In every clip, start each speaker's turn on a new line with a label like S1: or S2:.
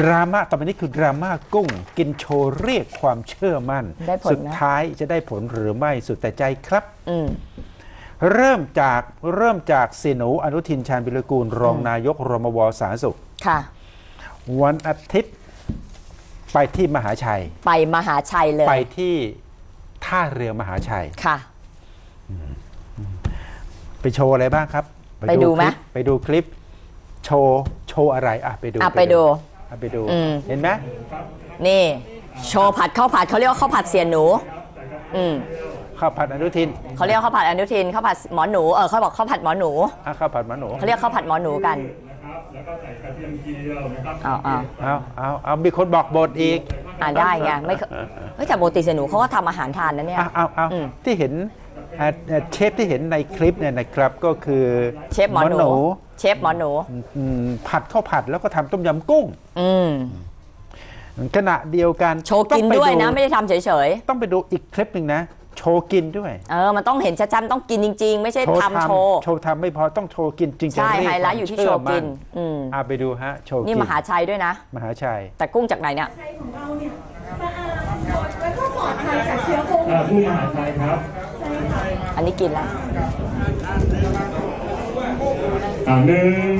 S1: ดราม่าต่อไปนี้คือดราม่ากุ้ง กินโชว์เรียกความเชื่อมั่น
S2: ได้ผลนะ
S1: สุดท้ายจะได้ผลหรือไม่สุดแต่ใจครับ
S2: อืม
S1: เริ่มจากเริ่มจากเสียหนูอนุทินชาญวิรกูล รองนายกรมวสาธารณสุข
S2: ค่ะ
S1: วันอาทิตย์ ไปที่มหาชัย
S2: ไปมหาชัยเลย
S1: ไปที่ท่าเรือมหาชัย
S2: ค่ะ
S1: ไปโชว์อะไรบ้างครับ
S2: ไปดูไหม
S1: คลิปไปดูคลิป โชว์โชว์อะไรอะไปดู
S2: อะไปดู
S1: อะไปดู
S2: อืม
S1: เห็นไหม
S2: นี่ โชว์ผัดข้าวผัดเขาเรียกว่าข้าวผัดเสียหนู อืม
S1: ข้าวผัดอนุทิน
S2: เขาเรียกว่าข้าวผัดอนุทินข้าวผัดหมอหนูเออเขาบอกข้าวผัดหมอหนู
S1: อะข้าวผัดหมาหนู
S2: เขาเรียกข้าวผัดหมอหนูกันเอาเอา
S1: เอาเอาเอามีคนบอกบทอีก
S2: อ่าได้ไงไม่เคยเฮ้ยแต่ปกติเสียหนูเขาก็ทำอาหารทานนะเนี่ย
S1: เอาเอาเอา
S2: อืม
S1: ที่เห็นอะอะเชฟที่เห็นในคลิปเนี่ยนะครับก็คือ
S2: เชฟหมอหนู เชฟหมอหนู
S1: อืมผัดข้าวผัดแล้วก็ทำต้มยำกุ้ง
S2: อืม
S1: ขณะเดียวกัน
S2: โชว์กิน
S1: ต้องไป
S2: ด้วยนะ ไม่ได้ทำเฉย
S1: ต้องไปดูอีกคลิปหนึ่งนะ โชว์กินด้วย
S2: ๆเออมันต้องเห็นชัดๆมันต้องกินจริง ๆ ไม่ใช่ทำโชว์
S1: โชว์ทำไม่พอต้องโชว์กินจริงๆ
S2: ใช่
S1: เรีก
S2: ไฮไลท์อยู่ที่โชว์กิน อืม
S1: อะไปดูฮะ โชว์กิ
S2: นี่มหาชัยด้วยนะ
S1: มหาชัย
S2: แต่กุ้งจากไหนเนี่ย
S3: ไทยของเราเนี่ยสะอาดสดแล้วก็ปลอดภัยจากเชื้อโควิ
S4: อ่า
S3: ด
S4: ผู้มหาชัยครับ
S2: อันนี้กินแล้ว
S4: อ่าหนึ่ง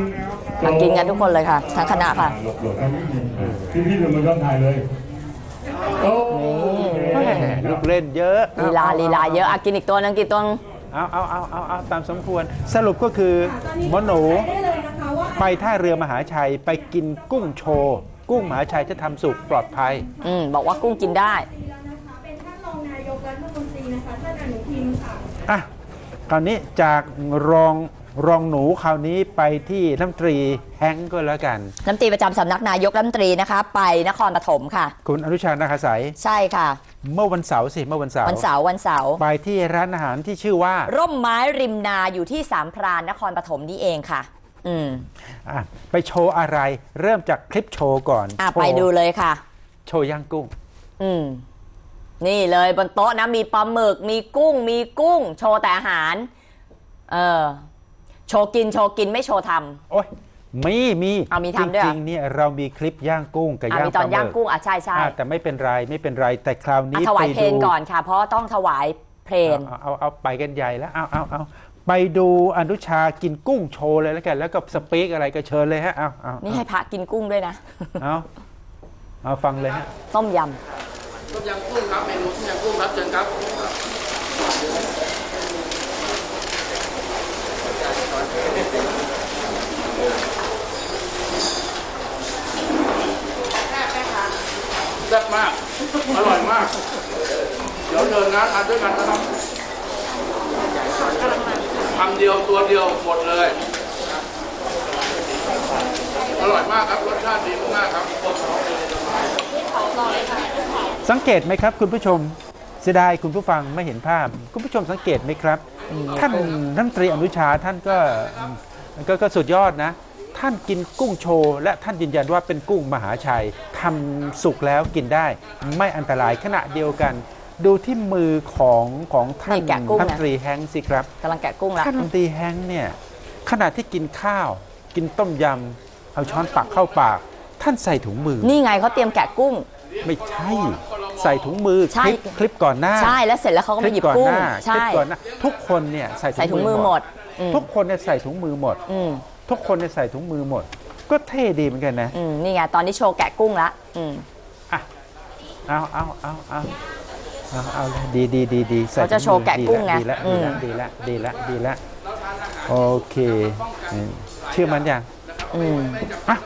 S4: สอ
S2: มางกินกันทุกคนเลยค่ะ ทั้งคณะค่ะ
S4: หลบหลบครับพี่พี่ๆดูมันก็ถ่ายเลยโอ้
S1: แหม่ลูกเล่นเยอะ
S2: ลีลาลีลาเยอะอะกินอีกตัวนึงกินตัวนึง
S1: เอาเอาเอาเอาเอาตามสมควร สรุปก็คือหมอหนู
S3: ได้เลยนะคะว่า
S1: ไปท่าเรือมหาชัยไปกินกุ้งโชว์ กุ้งมหาชัยจะทำสุกปลอดภัย
S2: อืมบอกว่ากุ้งกินได้
S3: แล้วนะคะ เป็นท่านรองนายกรัฐมนตรีนะคะท่านอนุทินค่ะ
S1: อะคราวนี้จากรอง รองหนูคราวนี้ไปที่น้ำตรีแฮงก์ก็แล้วกัน
S2: น้ำตรีประจำสำนักนายกรัฐมนตรีนะคะ ไปนครปฐมค่ะ
S1: คุณอนุชานาคาสาย
S2: ใช่ค่ะ
S1: เมื่อวันเสาร์สิเมื่อวันเสาร์
S2: วันเสาร์วันเสาร์
S1: ไปที่ร้านอาหารที่ชื่อว่า
S2: ร่มไม้ริมนาอยู่ที่สามพรานนครปฐมนี่เองค่ะ อืม
S1: อะไปโชว์อะไรเริ่มจากคลิปโชว์ก่อน
S2: อะ
S1: โชว์
S2: ไปดูเลยค่ะ
S1: โชว์ย่างกุ้ง
S2: อืม นี่เลยบนโต๊ะนะมีปลาหมึก มีกุ้ง มีกุ้ง โชว์แต่อาหาร เออ โชว์กินโชว์กินไม่โชว์ท
S1: โอ้ยมีมี
S2: เอามีทำด้วยเหรอ
S1: จริงๆเนี่ยเรามีคลิปย่างกุ้งกับำ
S2: อะ
S1: ย่าง
S2: มีตอน
S1: ปลาห
S2: ย่าง
S1: มึก
S2: กุ้งอะใช่ใช่
S1: อะแต่ไม่เป็นไรไม่เป็นไรแต่คราว
S2: อะ
S1: นี้
S2: ถวาย
S1: ไป
S2: เพล
S1: ดู
S2: งก่อนค่ะ เพราะต้องถวายเพลง
S1: เอาเอาเอาไปกันใหญ่แล้วเอาเอาเอาไปดูอนุชากินกุ้งโชว์เลยแล้วกัน แล้วก็สปีกอะไรก็เชิญเลยฮะเอาเอา
S2: นี่ให้พระกินกุ้งด้วยนะ
S1: เอาเอาฟังเลยฮะ
S2: ต้มย
S5: ต้มยำกุ้งครับเมนูต้มยำกุ้งครับเชิญครับ แซ่บมาก อร่อยมาก เดี๋ยวเดินนะทานด้วยกันนะครับคำเดียวตัวเดียวหมดเลย อร่อยมากครับ รสชาติดีมากครับ
S1: สังเกตไหมครับ คุณผู้ชมเสียดายคุณผู้ฟังไม่เห็นภาพ คุณผู้ชมสังเกตไหมครับ ท่านรัฐมนตรีอนุชาท่านก็ก็ก็สุดยอดนะ ท่านกินกุ้งโชว์และท่านยืนยันว่าเป็นกุ้งมหาชัยทำสุกแล้วกินได้ ไม่อันตรายขณะเดียวกัน ดูที่มือของของท่าน
S2: นี่แกะกุ้งนะ
S1: รัฐมนตรีแฮงค์สิครับำ
S2: กำลังแกะกุ้งละ
S1: ท่านรัฐมนตรีแฮงค์เนี่ยขณะที่กินข้าว กินต้มยำเอาช้อนตักเข้าปาก ท่านใส่ถุงมือ
S2: นี่ไงเขาเตรียมแกะกุ้ง
S1: ไม่ใช่ ใส่ถุงมือ
S2: ใช่
S1: คลิปคลิปก่อนหน้า
S2: ใช่แล้วเสร็จแล้วเขาก็
S1: ค
S2: มา
S1: ลิป
S2: หยิบ
S1: ก่อน
S2: กุ้
S1: ห
S2: ง
S1: น้าค
S2: ใช่
S1: ลิปก่อนหน้าทุกคนเนี่ยใส่
S2: ใส่ถุงมือหมดอืม
S1: ทุกคนเนี่ยใส่ถุงมือหมด
S2: อืม
S1: ทุกคนเนี่ยใส่ถุงมือหมด ก็เท่ดีเหมือนกันนะ
S2: อืมนี่ไงตอนนี้โชว์แกะกุ้งละอืม
S1: อะเอาเอาเอาเอาเอาเอาเลยดีดีดีดีใส่
S2: เขาจะโชว์แกะกุ้งไง
S1: ดีละ
S2: อื
S1: ดี
S2: ม
S1: ละดีละดีละดีละโอเคอืมเชื่อมันยัง
S2: อืม
S1: อะ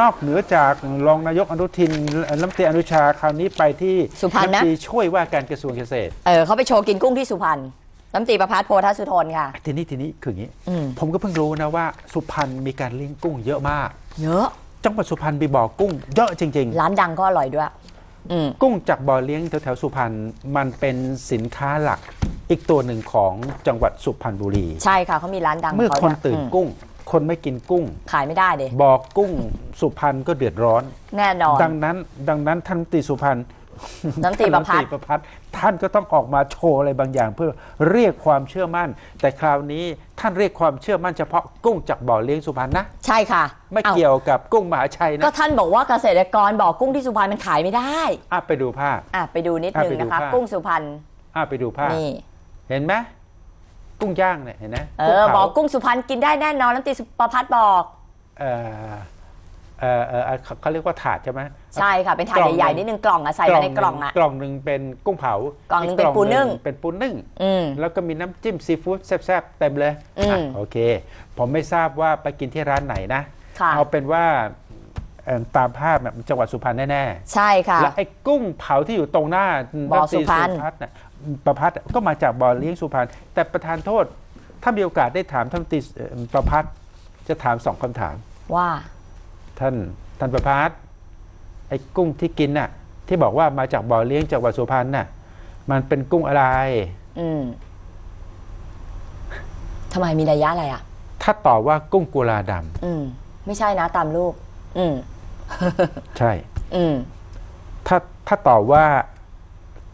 S1: นอกเหนือจากรองนายกอนุทินรัฐมนตรีอนุชาคราวนี้ไปที่
S2: สุพรรณนะ
S1: ฐมนตรีช่วยว่าการกระทรวงเกษตร
S2: เออเขาไปโชว์กินกุ้งที่สุพรรณ น้ำตรีประพัฒน์โพธสุทนค่ะ
S1: ทีนี้ทีนี้คืออย่างนี้
S2: อืม
S1: ผมก็เพิ่งรู้นะว่า สุพรรณมีการเลี้ยงกุ้งเยอะมาก
S2: เยอะ
S1: จังหวัดสุพรรณมีบ่อกุ้งเยอะจริง
S2: ร้านดังก็อร่อยด้วย อืม
S1: ๆ กุ้งจากบ่อเลี้ยงแถวๆสุพรรณมันเป็นสินค้าหลักอีกตัวหนึ่งของจังหวัดสุพรรณบุรี
S2: ใช่ค่ะเขามีร้านดัง
S1: เมื่อ
S2: ขง
S1: คน
S2: ขา
S1: ตื่น
S2: อืม
S1: กุ้ง คนไม่กินกุ้ง
S2: ขายไม่ได้เลย
S1: บ่อกุ้งสุพรรณก็เดือดร้อน
S2: แน่นอน
S1: ดังนั้นดังนั้นท่านรัฐมนตรีสุพรรณ
S2: น้ำตรีประพัด
S1: น้ำประพัดท่านก็ต้องออกมาโชว์อะไรบางอย่าง เพื่อเรียกความเชื่อมั่น แต่คราวนี้ท่านเรียกความเชื่อมั่นเฉพาะกุ้งจากบ่อเลี้ยงสุพรรณนะ
S2: ใช่ค่ะ
S1: ไม่
S2: อ้า
S1: เกี่ยวกับกุ้งมหาชัย
S2: ก็
S1: นะ
S2: ท่านบอกว่าเกษตรกรบอกกุ้งที่สุพรรณมันขายไม่ได้
S1: อะไปดูภาพ
S2: อะไปดูนิดนึง
S1: อะไปดู
S2: นะคะ
S1: ภาพ
S2: กุ้งสุพรรณ
S1: อะไปดูภาพ
S2: นี่
S1: เห็นไหมกุ้งย่างเนี่ยเห็นไหม
S2: เอ
S1: กุ้ง
S2: อ
S1: เผา
S2: บอกกุ้งสุพรรณกินได้แน่นอนน้ำตรีประพัดบอก
S1: เออ เออเออเอ่อเขาเขาเรียกว่าถาดใช่ไหม
S2: ใช่ค่ะเป็นถาดใหญ่ๆนิดนึงกล่องอะใส่มาในกล่องอะ
S1: กล่องหนึ่งเป็นกุ้งเผาก
S2: ล่องหนึ่ง
S1: ก
S2: เป็นปูนึ่ง
S1: เป็นปูนึ่ง
S2: อืม
S1: แล้วก็มีน้ำจิ้มซีฟู้ดแซ่บๆเต็มเลย
S2: อืม
S1: อะโอเค ผมไม่ทราบว่าไปกินที่ร้านไหนนะ
S2: ค่ะ
S1: เอาเป็นว่าเอิ่มตามภาพแบบจังหวัดสุพรรณแน่
S2: ใช่ค่ะ
S1: ๆและไอ้กุ้งเผาที่อยู่ตรงหน้า
S2: บ่อสุพรรณ
S1: พัฒน์น่ะประพัฒน์ก็มาจากบ่อเลี้ยงสุพรรณแต่ประธานโทษ ถ้ามีโอกาสได้ถามท่านตีเอ่อประพัฒน์จะถามสองคำถาม
S2: ว่า
S1: ท่านท่านประพัฒน์ไอ้กุ้งที่กินน่ะ ที่บอกว่ามาจากบ่อเลี้ยงจากวัดสุพรรณน่ะ มันเป็นกุ้งอะไร
S2: อืมทำไมมีระยะอะไรอะ
S1: ถ้าตอบว่ากุ้งกุลาดำ
S2: อืม ไม่ใช่นะตามรูปอืม
S1: ใช่
S2: อืม
S1: ถ้าถ้าตอบว่า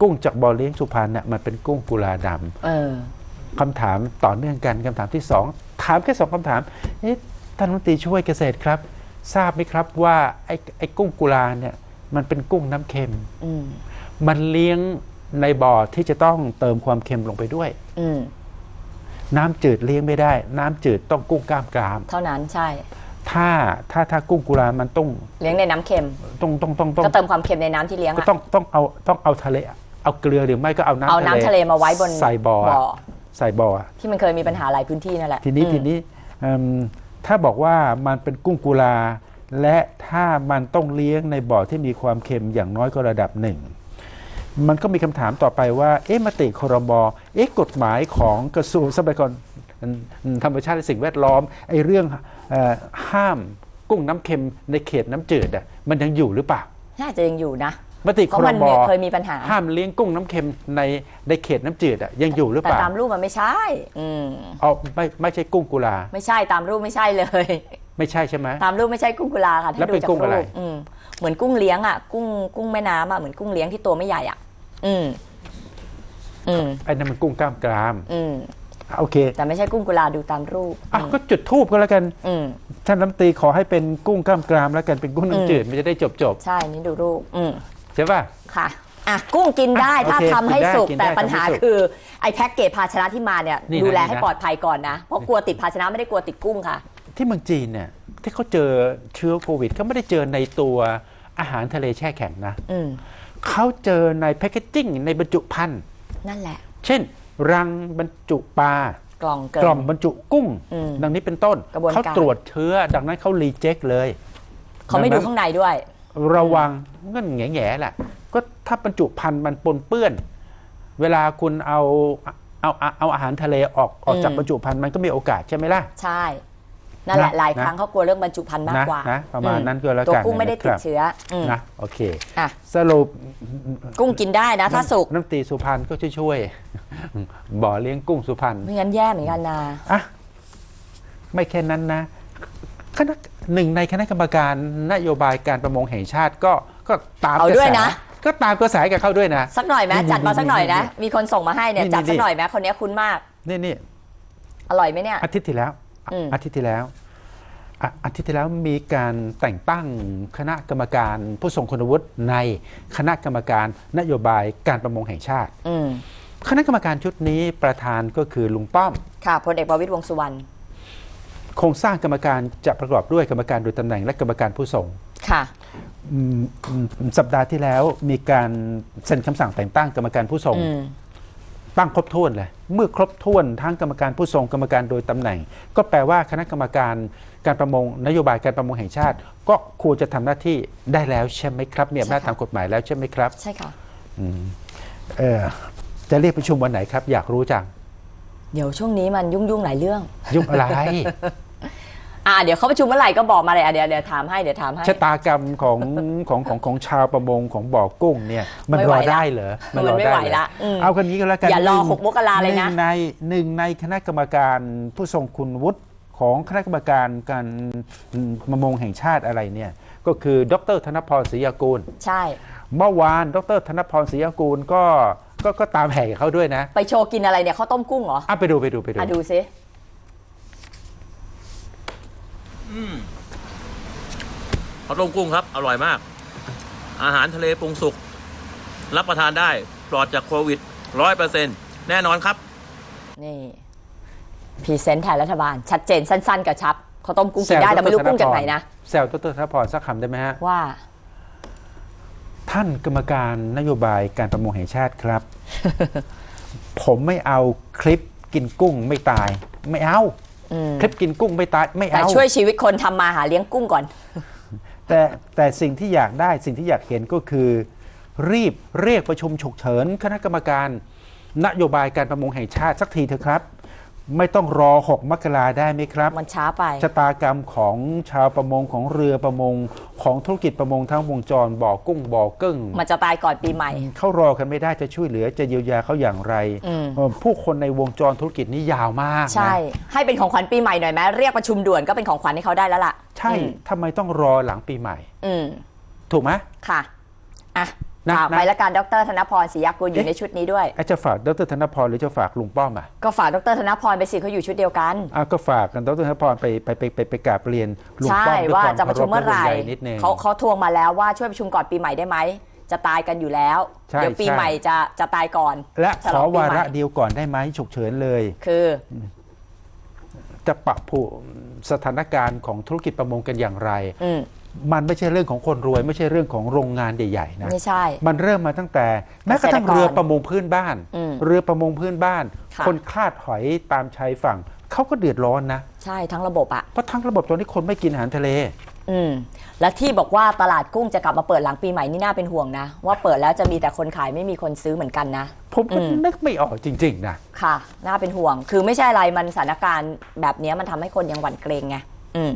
S1: กุ้งจากบ่อเลี้ยงสุพรรณน่ะมันเป็นกุ้งกุลาด
S2: เออำ
S1: คำถามต่อเนื่องกันคำถามที่สองถามแค่สองคำถามเอ๊ะท่านรัฐมนตรีช่วยเกษตรครับ ทราบไหมครับว่าไอ้ไอ้กุ้งกุลาเนี่ยมันเป็นกุ้งน้ำเค็ม
S2: อืม
S1: มันเลี้ยงในบ่อที่จะต้องเติมความเค็มลงไปด้วย
S2: อืม
S1: น้ำจืดเลี้ยงไม่ได้ น้ำจืดต้องกุ้งกล้ามกราม
S2: เท่านั้นใช่
S1: ถ้าถ้าถ้ากุ้งกุลามันต้อง
S2: เลี้ยงในน้ำเค็ม
S1: ต้องต้องต้องต้อง
S2: ก็เติมความเค็มในน้ำที่เลี้ยง
S1: ก็
S2: อะ
S1: ต้องต้องเอาต้องเอาทะเลเอาเกลือหรือไม่ก็เอาน้ำ
S2: เอาน้ำทะเลมาไว้บน
S1: ใส่บ่อ
S2: บ่อ
S1: ใส่บ่อ
S2: ที่มันเคยมีปัญหาหลายพื้นที่นั่นแหละ
S1: ทีนี้
S2: อืม
S1: ทีนี้เอิ่ม ถ้าบอกว่ามันเป็นกุ้งกุลา และถ้ามันต้องเลี้ยงในบ่อที่มีความเค็มอย่างน้อยก็ระดับหนึ่งมันก็มีคำถามต่อไปว่า เอ๊ะมติครมเอ๊ะกฎหมายของกระทรวงทรัพยากรธรรมชาติและสิ่งแวดล้อมไอ้เรื่องออห้ามกุ้งน้ำเค็มในเขตน้ำจืดอะมันยังอยู่หรือเปล่า
S2: น่าจะยังอยู่นะ
S1: มติ
S2: เพ
S1: ค
S2: ราะ
S1: ร
S2: มัน
S1: ม
S2: เคยมีปัญหา
S1: ห้ามเลี้ยงกุ้งน้ำเค็มในในเขตน้ำจืดอะยังอยู่หรือ
S2: แต่
S1: เปล่า
S2: ตามรูปมันไม่ใช่ อืม
S1: เอาไม่ไม่ใช่กุ้งกุลา
S2: ไม่ใช่ตามรูปไม่ใช่เลย
S1: ไม่ใช่ใช่ไหม
S2: ตามรูปไม่ใช่กุ้งกุลาค่ะ
S1: แล้
S2: ถ้าวดู
S1: เป็น
S2: จาก
S1: กุ้งอะไร
S2: รูปอืมเหมือนกุ้งเลี้ยงอะกุ้งกุ้งแม่น้ำอะเหมือนกุ้งเลี้ยงที่ตัวไม่ใหญ่อะ อืม อืม
S1: ไอ้นั่นมันกุ้งกล้ามกราม
S2: อืม
S1: โอเค
S2: แต่ไม่ใช่กุ้งกุลาดูตามรูป
S1: อะก็จุดทูบก็แล้วกัน
S2: อืม
S1: ท่านรัฐมนตรีขอให้เป็นกุ้งกล้ามกรามแล้วกันเป็นกุ้งน้ำจืดมันจะได้จบจบ
S2: ใช่นี่ดูรูป อืม
S1: ๆ ใช่ป่ะ
S2: ค่ะอะกุ้งกินได้
S1: อะ
S2: ถ้า
S1: โอเค
S2: ทำให้
S1: กินได้
S2: สุก
S1: กินได้
S2: แต่ปัญหา
S1: ทำให้สุก
S2: คือไอ้แพ็กเกจภาชนะที่มาเนี่ย
S1: นี่นะ
S2: ดูแล
S1: นี่นะ
S2: ให้ปลอดภัยก่อนนะ เพราะกลัวติดภาชนะไม่ได้กลัวติดกุ้งค่ะ
S1: ที่เมืองจีนเนี่ยที่เขาเจอเชื้อโควิดเขาไม่ได้เจอในตัวอาหารทะเลแช่แข็งนะ
S2: อืม
S1: เขาเจอในแพคเกจจิ้งในบรรจุภัณฑ์
S2: นั่นแหละ
S1: เช่น รังบรรจุปลา
S2: กล่องเกิ
S1: กล่องบรรจุกุ้ง
S2: อืม
S1: ดังนี้เป็นต้น
S2: กระบวนการ
S1: เขาตรวจเชื้อ ดังนั้นเขารีเจ็คเลย
S2: เขาไม่ดูข้างในด้วย
S1: ระวังเงื่อนแง่ๆแหละก็ถ้าบรรจุภัณฑ์มันปนเปื้อน เวลาคุณเอาเอาเอาเอาอาหารทะเลออกออกจาก
S2: อืม
S1: บรรจุภัณฑ์มันก็มีโอกาสใช่ไหมล่ะ
S2: ใช่นั่นแหละ
S1: นะ
S2: หลาย
S1: นะ
S2: ครั้งเขากลัวเรื่องบรรจุภัณฑ์มาก
S1: นะ
S2: กว่า
S1: นะประมาณ
S2: อื
S1: นั้นก็แล้ว
S2: ตัว
S1: กัน
S2: กุ้งไม่ได้ติด
S1: นะครับ
S2: เชื้ออืม
S1: นะโอเค
S2: อะ
S1: สรุป
S2: กุ้งกินได้นะ ถ้าสุก
S1: น้ำตีสุพรรณก็ช่วยๆบ่อเลี้ยงกุ้งสุพรรณ
S2: ไม่งั้นแย่เหมือนกันนะ
S1: อะไม่แค่นั้นนะคณะ หนึ่งในคณะกรรมการนโยบายการประมงแห่งชาติก็ก็ตาม
S2: เอา
S1: กระ
S2: ด้วย
S1: แส
S2: นะ
S1: ก็ตามกระแสกับเขาด้วยนะ
S2: สักหน่อยไหม
S1: นี่
S2: จัดมาสักหน่อยนะ
S1: นี่
S2: มีคนส่งมาให้เนี่ย
S1: นี่
S2: จัดสั
S1: นี่
S2: กหน่อยไหมคนนี้คุ้นมาก
S1: นี่นี่
S2: อร่อยไหมเนี่ย
S1: อาทิตย์ที่แล้ว
S2: อืม
S1: อาทิตย์ที่แล้วอะอาทิตย์ที่แล้วมีการแต่งตั้งคณะกรรมการผู้ทรงคุณวุฒิในคณะกรรมการนโยบายการประมงแห่งชาติ
S2: อืม
S1: คณะกรรมการชุดนี้ประธานก็คือลุงป้อม
S2: ค่ะพลเอกประวิตรวงษ์สุวรรณ
S1: โครงสร้างกรรมการจะประกอบด้วยกรรมการโดยตำแหน่งและกรรมการผู้ทรง
S2: ค่ะ
S1: อืมอืมสัปดาห์ที่แล้วมีการเซ็นคำสั่งแต่งตั้งกรรมการผู้ทรง
S2: อืม
S1: ตั้งครบถ้วนเลย เมื่อครบถ้วนทั้งกรรมการผู้ทรงกรรมการโดยตำแหน่ง ก็แปลว่าคณะกรรมการการประมงนโยบายการประมงแห่งชาติ ก็ควรจะทำหน้าที่ได้แล้วใช่ไหมครับมีอำนาจ
S2: ใช่ค่ะ
S1: ตามกฎหมายแล้วใช่ไหมครับ
S2: ใช่ค่ะ
S1: อืมเออจะเรียกประชุมวันไหนครับ อยากรู้จัง
S2: เดี๋ยวช่วงนี้มันยุ่งยุ่งๆหลายเรื่อง
S1: ยุ่งอะไร
S2: อ่าเดี๋ยวเขาประชุมเมื่อไหร่ก็บอกมาเลยอะเดี๋ยวเดี๋ยวถามให้เดี๋ยวถามให้
S1: ชะตากรรมของของของของชาวประมงของบ่อกุ้งเนี่ยมัน
S2: ไม่
S1: ร
S2: ไหว
S1: อ
S2: ละ
S1: ได้เหรอ
S2: มัน
S1: รอ
S2: ไม่
S1: ด้
S2: ไหว
S1: เร
S2: ละอืม
S1: เอากันนี้ก็แล้วกัน
S2: อย่ารอ
S1: นึ่ง
S2: หกมกราเลยนะ
S1: หงในหนึ่งในคณะกรรมการผู้ทรงคุณวุฒิของคณะกรรมการการประมงแห่งชาติอะไรเนี่ยก็คือดรธนพรศรียากูล
S2: ใช่
S1: เมื่อวานดรธนพรศรียากูลก็ก็ก็ตามแห่กับเขาด้วยนะ
S2: ไปโชว์กินอะไรเนี่ยข้าวต้มกุ้งเหรอ
S1: อะไปดูไปดูไปดู
S2: อะดูซิ
S6: ข้าวต้มกุ้งครับ อร่อยมาก อาหารทะเลปรุงสุก รับประทานได้ปลอดจากโควิดร้อยเปอร์เซ็นแน่นอนครับ
S2: นี่พรีเซนต์แทนรัฐบาล ชัดเจนสั้นๆกระชับข้าวต้มกุ้งกินได้แต่ไม่รู้กุ้งจากไหนนะ
S1: แซวดรธนพรสักคำได้ไหมฮะ
S2: ว่า
S1: ท่านกรรมการนโยบายการประมงแห่งชาติครับ ผมไม่เอาคลิปกินกุ้งไม่ตาย ไม่เอา
S2: อืม
S1: คลิปกินกุ้งไม่ตายไม่
S2: แต่
S1: เอา
S2: ช่วยชีวิตคนทำมาหาเลี้ยงกุ้งก่อน
S1: แต่แต่สิ่งที่อยากได้สิ่งที่อยากเห็นก็คือ รีบเรียกประชุมฉุกเฉิน คณะกรรมการ นโยบายการประมงแห่งชาติสักทีเถอะครับ ไม่ต้องรอ 6 มกราได้ไหมครับ
S2: มันช้าไป
S1: ชะตากรรมของชาวประมงของเรือประมง ของธุรกิจประมงทั้งวงจรบ่อกุ้งบ่อเกิ้ง
S2: มันจะตายก่อนปีใหม่
S1: เขารอกันไม่ได้จะช่วยเหลือจะเยียวยาเขาอย่างไร
S2: อืม
S1: เอ่อผู้คนในวงจรธุรกิจนี้ยาวมากนะ
S2: ใช่ ให้เป็นของขวัญปีใหม่หน่อยไหมเรียกประชุมด่วนก็เป็นของขวัญให้เขาได้แล้วล่ะ
S1: ใช่
S2: อืม
S1: ทำไมต้องรอหลังปีใหม่
S2: อืม
S1: ถูกไหม
S2: ค่ะอะ
S1: นะ
S2: ฝาก
S1: นะ
S2: ไปละกันดรธนพรศรียากุลอยู่
S1: เอ๊ะ
S2: ในชุดนี้ด้วย
S1: อาจจะฝากดรธนพรหรือจะฝากลุงป้อมอะ
S2: ก็ฝากดรธนพรไปสิเขาอยู่ชุดเดียวกัน
S1: อะก็ฝากกันดรธนพรไปไปไปไปไปกราบเรียนลุง
S2: ใช่
S1: ป้อมด้วย
S2: ว่า
S1: ความ
S2: จะประชุมเมื่อไหร่
S1: คาพและห่วงใยนิดนึง
S2: เขาเขาทวงมาแล้วว่าช่วยประชุมก่อนปีใหม่ได้ไหมจะตายกันอยู่แล้ว
S1: ใช่
S2: เดี๋ยวปี
S1: ใช่
S2: ใหม่จะจะตายก่อน
S1: และ
S2: ฉ
S1: ข
S2: ล
S1: อง
S2: ปี
S1: วา
S2: ใหม่
S1: ระเดียวก่อนได้ไหมฉุกเฉินเลย
S2: คือ
S1: จะปรับผู้สถานการณ์ของธุรกิจประมงกันอย่างไร
S2: อื ม
S1: มันไม่ใช่เรื่องของคนรวย ไม่ใช่เรื่องของโรงงานใหญ่ๆนะ
S2: ไม่ใช่
S1: มันเริ่มมาตั้งแต่แม้กระทั่ง
S2: เกษตรกร
S1: เรือประมงพื้นบ้าน
S2: อืม
S1: เรือประมงพื้นบ้าน
S2: ค่ะ
S1: คนคลาดหอยตามชายฝั่งเขาก็เดือดร้อนนะ
S2: ใช่ทั้งระบบอะ
S1: เพราะทั้งระบบตอนนี้คนไม่กินอาหารทะเล
S2: อืมและที่บอกว่าตลาดกุ้งจะกลับมาเปิดหลังปีใหม่นี่น่าเป็นห่วงนะ ว่าเปิดแล้วจะมีแต่คนขายไม่มีคนซื้อเหมือนกันนะ
S1: ผมก็
S2: อืม
S1: นึกไม่ออกจริงๆนะ
S2: ค่ะ น่าเป็นห่วง คือไม่ใช่อะไรมันสถานการณ์แบบเนี้ยมันทำให้คนยังหวั่นเกรงไงอืม